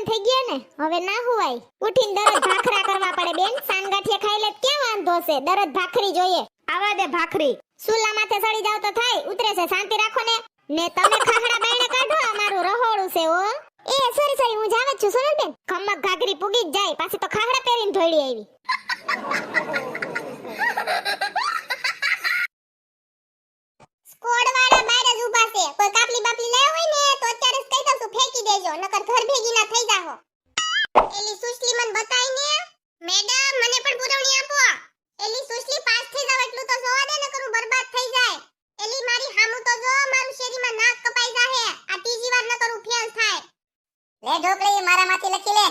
લગન થઈ ગયા ને? હવે ના હુવાય. ઉઠીને દરરોજ ભાખરા કરવા પડે બેન. સાનગાઠિયા ખાઈ લે ક્યાં વાંધો છે? દરરોજ ભાખરી જોઈએ. આવા દે ભાખરી. સુલા માથે સડી જાવ તો થાય. ઉતરે છે. શાંતિ રાખો ને. ને તમે ખાખડા બેણે કાઢો. અમારું રહોડું છે ઓ એ સોરી સોરી હું જાવ છું. સોનલ બેન? ખમક ઘાઘરી પૂગી જ જાય. પાછી તો ખાખડા પહેરીને ધોળી આવી સ્કોડ વાળા બહાર જ ઊભા છે કોઈ કાપલી બાપલી લાવ્યો હોય ને તો અત્યારે જ કહી દઉં છું ફેંકી દેજો નકર ઘર ભેગી ના થઈ જાહો એલી સુશલી મને બતાઈ ને મેડમ મને પણ પુરવણી આપો. એલી સુશલી પાસ થઈ જાવ એટલું તો જોવા દે નકર કરું બરબાદ થઈ જાય. એલી મારી હામું તો જો મારું શેરીમાં નાક કપાઈ જાહે. આ ત્રીજી વાર ન કરું ફેલ થાય. લે ઢોકળી મારામાંથી લખી લે.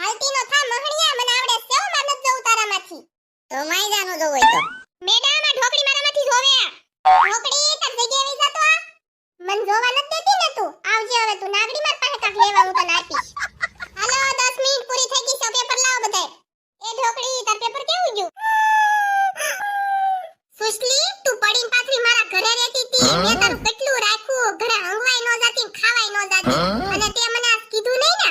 હાલતી નો થા મહણિયા મને આવડે સેવમાં નત જવું તારામાંથી. તો માઈ જાનું જોવું હોય તો. મેડમ આ ઢોકળી મારામાંથી જોવે. ઢોકળી તાર જગ્યાએ વઈ જાતો આ. મન જોવા ન દેતી ને તું. આવજે હવે તું નાગડી માર પાસે કાક લેવા હું તને આપીશ હાલો 10 મિનિટ પૂરી થઈ ગઈ છે પેપર લાવો બધાય એ ઢોકળી તાર પેપર કેવું ગયું સુશલી તું પડીને પાછરી મારા ઘરે રહેતી હતી મેં તારું કેટલું રાખ્યું? ઘરે હંગવાય નો જાતી ખાવાય નો જાતી. અને તે મને કીધું નહીં ને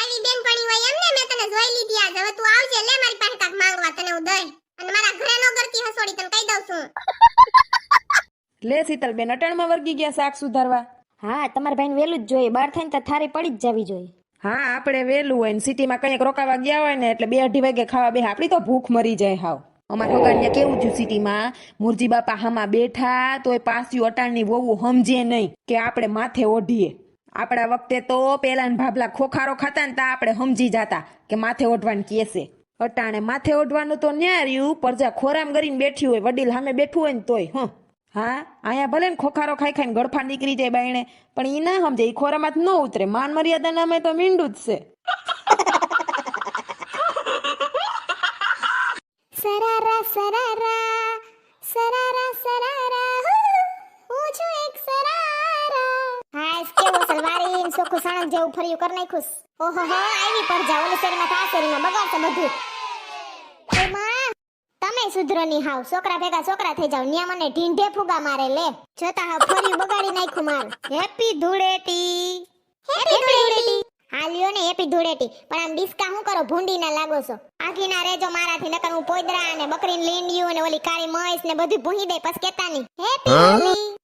આવી બેનપણી હોય એમ ને મેં તને જોઈ લીધી આજ. હવે તું આવજે લે મારી પાસે કાક માંગવા તને હું દઈ. અને મારા ઘરે નો કરતી હસોડી તને કહી દઉં છું. લે શીતલબેન અટાણમાં વર્ગી ગયા શાક સુધારવા. હા તમારા ભાઈને વહેલું જ જોઈએ. બાર થઈને તો થારી પડી જ જવી જોઈએ. હા આપણે વેલું હોય ને સિટીમાં કંઈક રોકાવા ગયા હોય ને એટલે બે અઢી વાગે ખાવા બે આપણી તો ભૂખ મરી જાય હાવ. અમારા હોગાનિયા કેવું થયું સિટીમાં? બાપા હામાં બેઠા, તોય પાસ્યું અટાણની વહુ સમજે નહીં કે આપણે માથે ઓઢીએ. આપણા વખતે તો પેલા ભાભલા ખોખારો ખાતા ને તા આપણે સમજી જાતા કે માથે ઓઢવાનું કેસે અટાણે માથે ઓઢવાનું તો ન્યા રહ્યું પરજા ખોરામ કરીને બેઠી હોય, વડીલ સામે બેઠું હોય ને તોય, હ. હા, અહીંયા ભલે ને ખોખારો ખાઈ ખાઈને ગળફા નીકળી જાય બાયણે, પણ ઈ ના સમજે એ ખોરામાં જ ન ઉતરે. માન મર્યાદા નામે તો મીંડું જ છે. સરારા સરારા સરારા સરારા હું, છું એક સરારા હાશ કેવો સલવારી ઇન સોખું સાણંદ જેવું ફર્યું કર નાખ્યું ઓહો હો આવી પર જાવ ઓલી શેરીમાં તો શેરીમાં બગાડશે બધું. એ તમે સુધરો ની હાવ. છોકરા ભેગા છોકરા થઈ જાવ ન્યા મને ઢીંઢે ફુગા મારે લે. જોતા હા ફર્યું બગાડી નાખ્યું મારું. હેપી ધૂળેટી. હેપી ધૂળેટી. હાલ્યો ને એપી ધૂળેટી. પણ આમ ડિસ્કા હું કરો? ભૂંડી ના લાગો છો. આખી ના રેજો મારાથી નકર હું પોદરા અને બકરી લીંડિયું ને ઓલી કાળી મહેશ ને બધું ભૂહી દે પછી કેતા નહીં હેપી